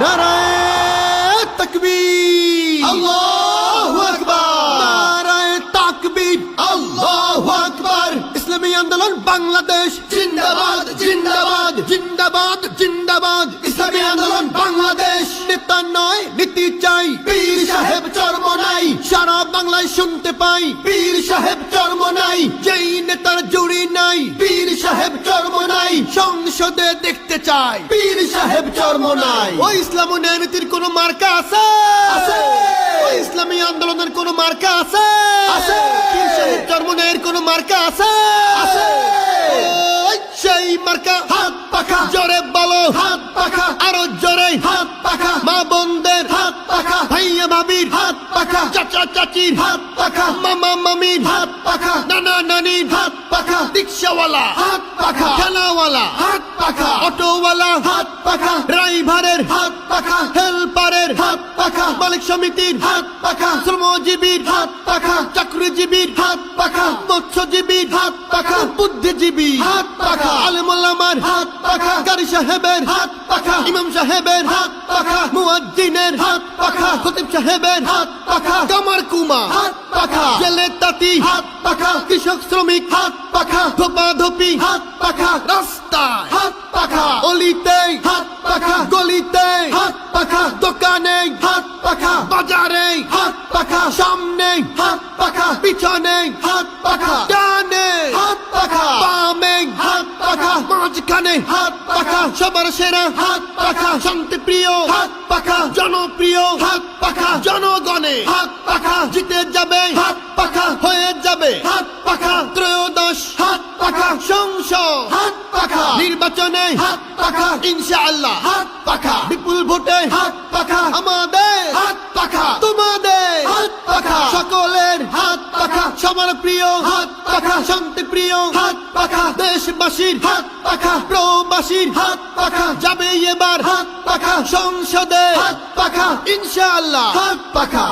নারায় তকবীর। আল্লাহু আকবার। নারায় তাকবীর। আল্লাহু আকবার। ইসলামী আন্দোলন বাংলাদেশ। জিন্দাবাদ জিন্দাবাদ। জিন্দাবাদ জিন্দাবাদ। ইসলামী আন্দোলন বাংলাদেশ। নেতা নয় নীতি চাই। পীর সাহেব চর্ম নাই। সারা বাংলায় শুনতে পাই। পীর সাহেব চর্ম নাই। যেই নেতার জুড়ি নাই। পীর সাহেব চর্ম সংসদে দেখতে চাই। পীর সাহেব চর্ম নাই। ওই ইসলাম ও নীতির কোন মার্কা আছে। ইসলামী আন্দোলনের কোন মার্কা আছে। পীর সাহেব চর্ম কোন মার্কা আছে? সেই মার্কা। হাত পাখা। জোরে বলো। হাত পাখা। আরও জোরে। হাত পাখা। মা বোনদের পাখা ভাবির হাত পাখা। চাচা চাচির হাত পাখা। মামা মামির হাত পাখা। নানা নানির হাত পাখা। রিক্সাওয়ালা হাত পাখা। ঠেলাওয়ালা হাত পাখা। অটোওয়ালা হাত পাখা। ড্রাইভারের হাত পাখা। পাখা মালিক সমিতির হাত পাখা শ্রমজীবীর হাত পাখা চাকরিজীবীর হাত পাখা মৎস্যজীবীর হাত পাখা বুদ্ধিজীবী হাত পাখা আলমুল্লামার হাত পাখা গাড়ি সাহেবের হাত পাখা ইমাম সাহেবের হাত পাখা মুয়াজ্জিনের হাত পাখা খতিব সাহেবের হাত পাখা কামার কুমা হাত পাখা জেলে তাঁতি হাত পাখা কৃষক শ্রমিক হাত পাখা ধোপা ধোপি হাত পাখা রাস্তায় হাত পাখা অলিতে হাত পাখা গলিতে হাত পাখা পাখা ডানে হাত পাখা বামে হাত পাখা মাঝখানে হাত পাখা সবার সেরা হাত পাখা শান্তি প্রিয় হাত পাখা জনপ্রিয় হাত পাখা জনগণে হাত পাখা জিতে যাবে হাত পাখা হয়ে যাবে হাত পাখা ত্রয়োদশ হাত পাখা সংসদ হাত পাখা নির্বাচনে হাত পাখা ইনশাআল্লাহ হাত পাখা বিপুল ভোটে হাত পাখা আমাদের সবার প্রিয় হাত পাখা শান্তি প্রিয় হাত পাখা। দেশবাসীর হাত পাখা। প্রবাসীর হাত পাখা। যাবে এবার হাত পাখা। সংসদে। হাত পাখা। ইনশাআল্লাহ। হাত পাখা।